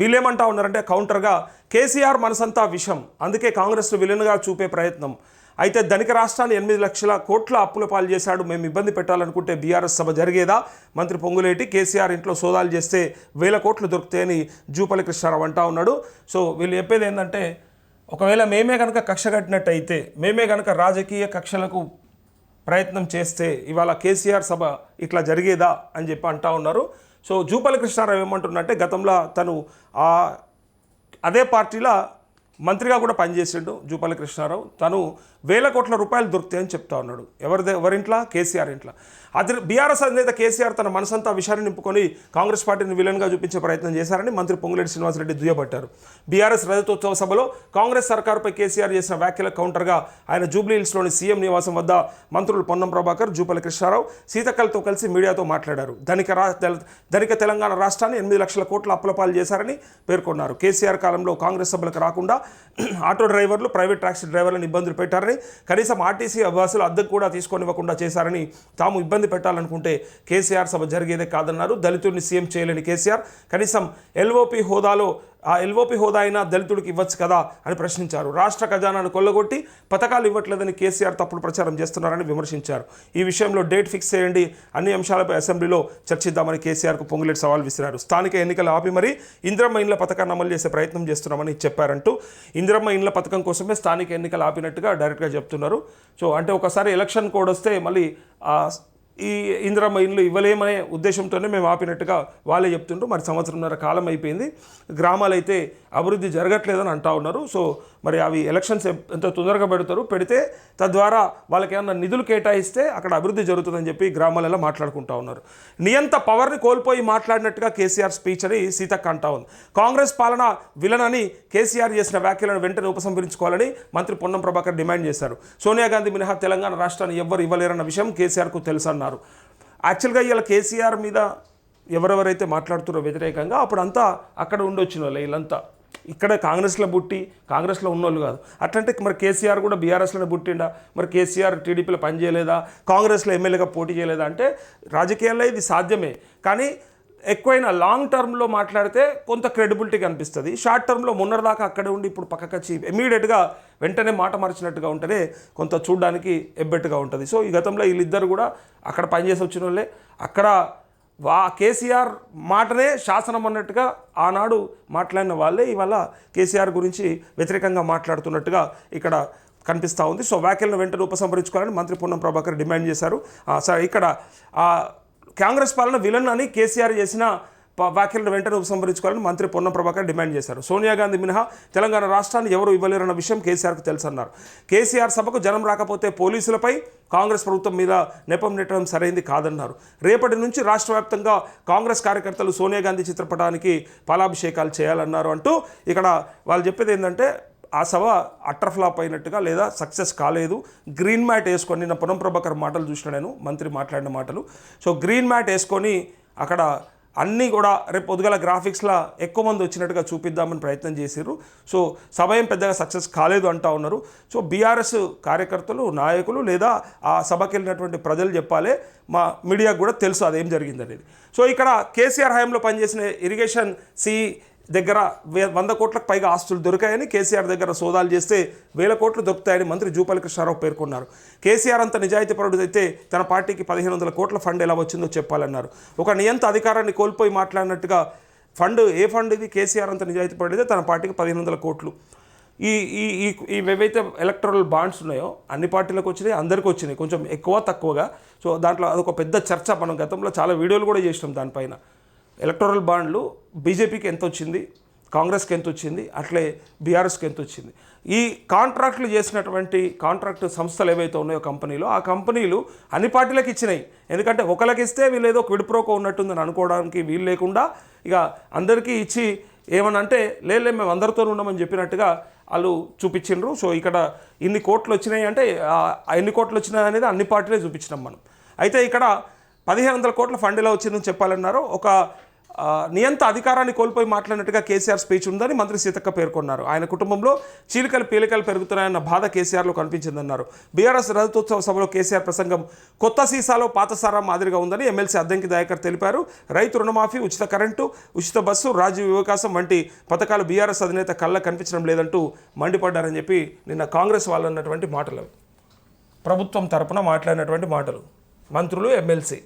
వీళ్ళేమంటా ఉన్నారంటే కౌంటర్గా కేసీఆర్ మనసంతా విషం. అందుకే కాంగ్రెస్ను విలన్గా చూపే ప్రయత్నం. అయితే ధనిక రాష్ట్రాన్ని ఎనిమిది లక్షల కోట్ల అప్పుల పాలు చేశాడు. మేము ఇబ్బంది పెట్టాలనుకుంటే బీఆర్ఎస్ సభ జరిగేదా? మంత్రి పొంగులేటి కేసీఆర్ ఇంట్లో సోదాలు చేస్తే వేల కోట్లు దొరుకుతాయని జూపల్లి కృష్ణారావు అంటా ఉన్నాడు. సో వీళ్ళు చెప్పేది ఏంటంటే ఒకవేళ మేమే కనుక కక్ష కట్టినట్టయితే మేమే కనుక రాజకీయ కక్షలకు ప్రయత్నం చేస్తే ఇవాళ కేసీఆర్ సభ ఇట్లా జరిగేదా అని చెప్పి అంటా ఉన్నారు. సో జూపల్లి కృష్ణారావు ఏమంటున్నట్టే గతంలో తను ఆ అదే పార్టీలో మంత్రిగా కూడా పనిచేసిండు జూపల్లి కృష్ణారావు. తను వేల కోట్ల రూపాయలు దొరుకుతాయని చెప్తా ఉన్నాడు. ఎవరిదే ఎవరింట్లో? కేసీఆర్ ఇంట్లో. అది బీఆర్ఎస్ అధినేత కేసీఆర్ తన మనసంతా విషయాన్ని నింపుకొని కాంగ్రెస్ పార్టీని విలన్గా చూపించే ప్రయత్నం చేశారని మంత్రి పొంగులేటి శ్రీనివాసరెడ్డి దుయ్యబట్టారు. బీఆర్ఎస్ రజతోత్సవ సభలో కాంగ్రెస్ సర్కారుపై కేసీఆర్ చేసిన వ్యాఖ్యల కౌంటర్గా ఆయన జూబ్లీ హిల్స్లోని సీఎం నివాసం వద్ద మంత్రులు పొన్నం ప్రభాకర్ జూపల్లి కృష్ణారావు సీతక్కలతో కలిసి మీడియాతో మాట్లాడారు. ధనిక రా ధనిక తెలంగాణ రాష్ట్రాన్ని ఎనిమిది లక్షల కోట్ల అప్పుల పాలు చేశారని పేర్కొన్నారు. కేసీఆర్ కాలంలో కాంగ్రెస్ సభలకు రాకుండా ఆటో డ్రైవర్లు ప్రైవేట్ ట్యాక్సీ డ్రైవర్లను ఇబ్బందులు పెట్టారని కనీసం ఆర్టీసీ బస్సులు అద్దెకు కూడా తీసుకొనివ్వకుండా చేశారని తాము ఇబ్బంది పెట్టాలనుకుంటే కేసీఆర్ సభ జరిగేదే కాదన్నారు. దళితుడిని సీఎం చేయలేని కేసీఆర్. కనీసం ఎల్ఓపి హోదాలో ఆ ఎల్ఓపి హోదా అయినా దళితుడికి ఇవ్వచ్చు కదా అని ప్రశ్నించారు. రాష్ట్ర ఖజానాను కొల్లగొట్టి పథకాలు ఇవ్వట్లేదని కేసీఆర్ తప్పుడు ప్రచారం చేస్తున్నారని విమర్శించారు. ఈ విషయంలో డేట్ ఫిక్స్ చేయండి. అన్ని అంశాలపై అసెంబ్లీలో చర్చిద్దామని కేసీఆర్కు పొంగులేటి సవాల్ విసిరారు. స్థానిక ఎన్నికలు ఆపి మరీ ఇంద్రమ్మ ఇండ్ల పథకాన్ని అమలు చేసే ప్రయత్నం చేస్తున్నామని చెప్పారంటూ ఇందిరమ్మ ఇండ్ల పథకం కోసమే స్థానిక ఎన్నికలు ఆపినట్టుగా డైరెక్ట్గా చెప్తున్నారు. సో అంటే ఒకసారి ఎలక్షన్ కోడ్ వస్తే మళ్ళీ ఈ ఇందిరమ్మ ఇల్లు ఇవ్వలేమనే ఉద్దేశంతోనే మేము ఆపినట్టుగా వాళ్ళే చెప్తుండ్రు. మరి సంవత్సరంన్నర కాలం అయిపోయింది. గ్రామాలు అయితే అభివృద్ధి జరగట్లేదని అంటా ఉన్నారు. సో మరి అవి ఎలక్షన్స్ ఎంత తొందరగా పెడతారు పెడితే తద్వారా వాళ్ళకి ఏమన్నా నిధులు కేటాయిస్తే అక్కడ అభివృద్ధి జరుగుతుందని చెప్పి గ్రామాలలో మాట్లాడుకుంటా ఉన్నారు. నియంత పవర్ని కోల్పోయి మాట్లాడినట్టుగా కేసీఆర్ స్పీచ్ అని సీతక్క అంటా ఉంది. కాంగ్రెస్ పాలన విలన్ అని కేసీఆర్ చేసిన వ్యాఖ్యలను వెంటనే ఉపసంహరించుకోవాలని మంత్రి పొన్నం ప్రభాకర్ డిమాండ్ చేశారు. సోనియా గాంధీ మినహా తెలంగాణ రాష్ట్రాన్ని ఎవ్వరు ఇవ్వలేరన్న విషయం కేసీఆర్కు తెలుసన్నారు. అన్నారు యాక్చువల్గా ఇలా కేసీఆర్ మీద ఎవరెవరైతే మాట్లాడుతున్నారో వ్యతిరేకంగా అప్పుడు అంతా అక్కడ ఉండొచ్చిన వాళ్ళు వీళ్ళంతా. ఇక్కడ కాంగ్రెస్లో పుట్టి కాంగ్రెస్లో ఉన్నోళ్ళు కాదు. అట్లంటే మరి కేసీఆర్ కూడా బీఆర్ఎస్లోనే పుట్టిండా? మరి కేసీఆర్ టీడీపీలో పనిచేయలేదా? కాంగ్రెస్లో ఎమ్మెల్యేగా పోటీ చేయలేదా? అంటే రాజకీయాల్లో ఇది సాధ్యమే. కానీ ఎక్కువైన లాంగ్ టర్మ్లో మాట్లాడితే కొంత క్రెడిబిలిటీ కనిపిస్తుంది. షార్ట్ టర్మ్లో మొన్నటిదాకా అక్కడే ఉండి ఇప్పుడు పక్కకు వచ్చి ఇమీడియట్గా వెంటనే మాట మార్చినట్టుగా ఉంటేనే కొంత చూడడానికి ఎబ్బెట్టుగా ఉంటుంది. సో ఈ గతంలో వీళ్ళిద్దరు కూడా అక్కడ పనిచేసి వచ్చిన వాళ్ళే. అక్కడ వా కేసీఆర్ మాటనే శాసనం అన్నట్టుగా ఆనాడు మాట్లాడిన వాళ్ళే. ఇవాళ కేసీఆర్ గురించి వ్యతిరేకంగా మాట్లాడుతున్నట్టుగా ఇక్కడ కనిపిస్తూ ఉంది. సో వ్యాఖ్యలను వెంటనే ఉపసంహరించుకోవాలని మంత్రి పొన్నం ప్రభాకర్ డిమాండ్ చేశారు. సార్ ఇక్కడ కాంగ్రెస్ పాలన విలన్ అని కేసీఆర్ చేసిన వ్యాఖ్యలను వెంటనే ఉపసంహరించుకోవాలని మంత్రి పొన్న ప్రభాకర్ డిమాండ్ చేశారు. సోనియా గాంధీ మినహా తెలంగాణ రాష్ట్రాన్ని ఎవరు ఇవ్వలేరన్న విషయం కేసీఆర్కు తెలుసన్నారు. కేసీఆర్ సభకు జనం రాకపోతే పోలీసులపై కాంగ్రెస్ ప్రభుత్వం మీద నెపం నెట్టడం సరైంది కాదన్నారు. రేపటి నుంచి రాష్ట్ర వ్యాప్తంగా కాంగ్రెస్ కార్యకర్తలు సోనియా గాంధీ చిత్రపటానికి పాలాభిషేకాలు చేయాలన్నారు అంటూ ఇక్కడ వాళ్ళు చెప్పేది ఏంటంటే ఆ సభ అట్టర్ ఫ్లాప్ అయినట్టుగా లేదా సక్సెస్ కాలేదు. గ్రీన్ మ్యాట్ వేసుకొని నిన్న పొనం ప్రభాకర్ మాటలు చూసిన నేను మంత్రి మాట్లాడిన మాటలు. సో గ్రీన్ మ్యాట్ వేసుకొని అక్కడ అన్నీ కూడా రేపు పొద్దుగల గ్రాఫిక్స్లో ఎక్కువ మంది వచ్చినట్టుగా చూపిద్దామని ప్రయత్నం చేశారు సో సభ ఏం పెద్దగా సక్సెస్ కాలేదు అంటా ఉన్నారు. సో బీఆర్ఎస్ కార్యకర్తలు నాయకులు లేదా ఆ సభకి వెళ్ళినటువంటి ప్రజలు చెప్పాలి. మా మీడియాకు కూడా తెలుసు అదేం జరిగిందనేది. సో ఇక్కడ కేసీఆర్ హయాంలో పనిచేసిన ఇరిగేషన్ సి దగ్గర వే- వంద కోట్లకు పైగా ఆస్తులు దొరికాయని కేసీఆర్ దగ్గర సోదాలు చేస్తే వేల కోట్లు దొరుకుతాయని మంత్రి జూపల్లి కృష్ణారావు పేర్కొన్నారు. కేసీఆర్ అంత నిజాయితీపరుడు అయితే తన పార్టీకి పదిహేను వందల కోట్ల ఫండ్ ఎలా వచ్చిందో చెప్పాలన్నారు. ఒక నియంత అధికారాన్ని కోల్పోయి మాట్లాడినట్టుగా ఫండ్ ఏ ఫండ్ ఇది కేసీఆర్ అంత నిజాయితీపరుడైతే తన పార్టీకి పదిహేను వందల కోట్లు. ఈ ఈ ఈ ఏవైతే ఎలక్ట్రల్ బాండ్స్ ఉన్నాయో అన్ని పార్టీలకు వచ్చినాయి అందరికీ వచ్చినాయి కొంచెం ఎక్కువ తక్కువగా. సో దాంట్లో అదొక పెద్ద చర్చ మనం గతంలో చాలా వీడియోలు కూడా చేసినాం దానిపైన. ఎలక్టోరల్ బాండ్లు బీజేపీకి ఎంత వచ్చింది కాంగ్రెస్కి ఎంత వచ్చింది అట్లే బీఆర్ఎస్కి ఎంత వచ్చింది ఈ కాంట్రాక్ట్లు చేసినటువంటి కాంట్రాక్ట్ సంస్థలు ఏవైతే ఉన్నాయో కంపెనీలో ఆ కంపెనీలు అన్ని పార్టీలకు ఇచ్చినాయి. ఎందుకంటే ఒకరికి ఇస్తే వీళ్ళు ఏదో క్విడ్ప్రోకో ఉన్నట్టుందని అనుకోవడానికి వీలు లేకుండా ఇక అందరికీ ఇచ్చి ఏమనంటే లేలే మేము అందరితో ఉన్నామని చెప్పినట్టుగా వాళ్ళు చూపించిండ్రు. సో ఇక్కడ ఇన్ని కోట్లు వచ్చినాయి అంటే ఎన్ని కోట్లు వచ్చినాయి అనేది అన్ని పార్టీలే చూపించినాం మనం. అయితే ఇక్కడ పదిహేను వందల కోట్ల ఫండ్ ఎలా వచ్చిందని చెప్పాలన్నారు. ఒక నియంత అధికారాన్ని కోల్పోయి మాట్లాడినట్టుగా కేసీఆర్ స్పీచ్ ఉందని మంత్రి సీతక్క పేర్కొన్నారు. ఆయన కుటుంబంలో చీలికలు పీలికలు పెరుగుతున్నాయన్న బాధ కేసీఆర్లో కనిపించిందన్నారు. బీఆర్ఎస్ రజతోత్సవ సభలో కేసీఆర్ ప్రసంగం కొత్త సీసాలో పాత సారా మాదిరిగా ఉందని ఎమ్మెల్సీ అద్దంకి దయాకర్ తెలిపారు. రైతు రుణమాఫీ ఉచిత కరెంటు ఉచిత బస్సు రాజీవ్ వివకాశం వంటి పథకాలు బీఆర్ఎస్ అధినేత కళ్ళ కనిపించడం లేదంటూ మండిపడ్డారని చెప్పి నిన్న కాంగ్రెస్ వాళ్ళు అన్నటువంటి మాటలు. ప్రభుత్వం తరపున మాట్లాడినటువంటి మాటలు. మంత్రులు ఎమ్మెల్సీ.